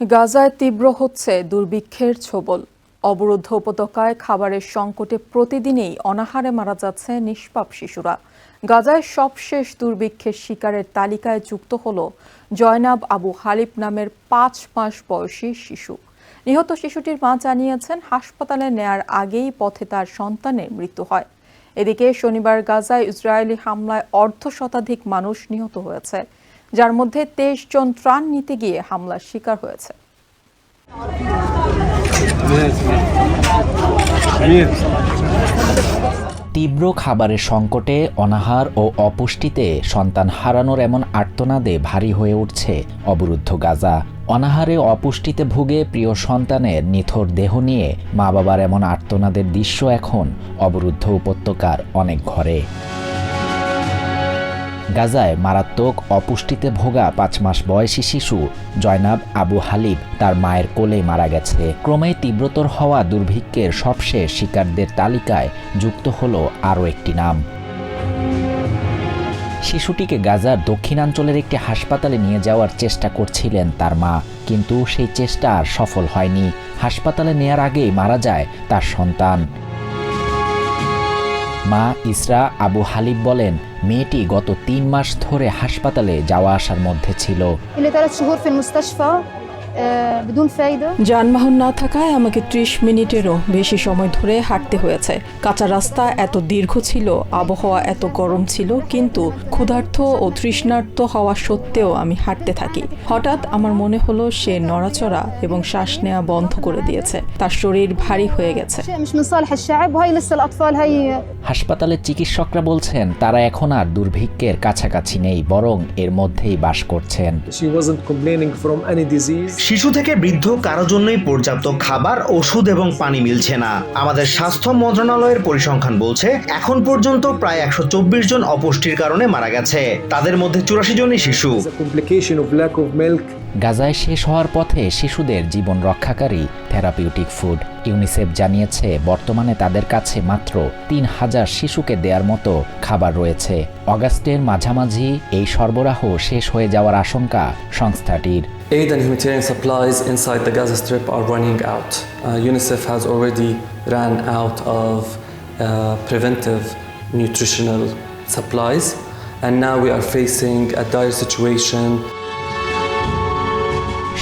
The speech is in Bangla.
গাজায় তীব্র হচ্ছে দুর্ভিক্ষের ছোবল। অবরুদ্ধ উপত্যকায় খাবারের সংকটে প্রতিদিনই অনাহারে মারা যাচ্ছে নিষ্পাপ শিশুরা। গাজায় সবশেষ দুর্ভিক্ষের শিকারের তালিকায় যুক্ত হল জয়নাব আবু হালিফ নামের পাঁচ মাস বয়সী শিশু। নিহত শিশুটির মা জানিয়েছেন, হাসপাতালে নেয়ার আগেই পথে তার সন্তানের মৃত্যু হয়। এদিকে শনিবার গাজায় ইসরায়েলি হামলায় অর্ধ শতাধিক মানুষ নিহত হয়েছে। যার মধ্যে তেইশ জন ত্রাণ নিতে গিয়ে হামলার শিকার হয়েছে। তীব্র খাবারের সংকটে, অনাহার ও অপুষ্টিতে সন্তান হারানোর এমন আর্তনাদে ভারী হয়ে উঠছে অবরুদ্ধ গাজা। অনাহারে অপুষ্টিতে ভুগে প্রিয় সন্তানের নিথর দেহ নিয়ে মা বাবার এমন আর্তনাদের দৃশ্য এখন অবরুদ্ধ উপত্যকার অনেক ঘরে। গাজায় মারাত্মক অপুষ্টিতে ভোগা পাঁচ মাস বয়সী শিশু জয়নাব আবু হালিব তার মায়ের কোলে মারা গেছে। ক্রমে তীব্রতর হওয়া দুর্ভিক্ষের সবশেষ শিকারদের তালিকায় যুক্ত হলো আরও একটি নাম। শিশুটিকে গাজার দক্ষিণাঞ্চলের একটি হাসপাতালে নিয়ে যাওয়ার চেষ্টা করছিলেন তার মা, কিন্তু সেই চেষ্টা আর সফল হয়নি। হাসপাতালে নেয়ার আগেই মারা যায় তার সন্তান। মা ইসরা আবু হালিব বলেন, মেয়েটি গত তিন মাস ধরে হাসপাতালে যাওয়া আসার মধ্যে ছিল। যানবাহন না থাকায় আমাকে ত্রিশ মিনিটেরও বেশি সময় ধরে হাঁটতে হয়েছে। কাঁচা রাস্তা এত দীর্ঘ ছিল আবহাওয়া এত গরম ছিল কিন্তু ক্ষুধার্থ ও তৃষ্ণার্ত হওয়া সত্ত্বেও আমি হাঁটতে থাকি। হঠাৎ আমার মনে হলো সে নড়াচড়া এবং শ্বাস নেওয়া বন্ধ করে দিয়েছে। তার শরীর ভারী হয়ে গেছে। হাসপাতালের চিকিৎসকরা বলছেন তারা এখন আর দুর্ভিক্ষের কাছাকাছি নেই বরং এর মধ্যেই বাস করছেন। শিশু থেকে বৃদ্ধ কারও জন্যই পর্যাপ্ত খাবার, ওষুধ এবং পানি মিলছে না। আমাদের স্বাস্থ্য মন্ত্রণালয়ের পরিসংখ্যান বলছে, এখন পর্যন্ত প্রায় একশো চব্বিশ জন অপুষ্টির কারণে মারা গেছে। তাদের মধ্যে চুরাশি জনই শিশু। গাজায় শেষ হওয়ার পথে শিশুদের জীবন রক্ষাকারী থেরাপিউটিক ফুড ইউনিসেফ জানিয়েছে বর্তমানে তাদের কাছে মাত্র তিন হাজার শিশুকে দেওয়ার মতো খাবার রয়েছে অগাস্টের মাঝামাঝি এই সরবরাহ শেষ হয়ে যাওয়ার আশঙ্কা সংস্থাটির Aid and humanitarian supplies inside the Gaza Strip are running out. Uh, UNICEF has already ran out of uh, preventive nutritional supplies, and now we are facing a dire situation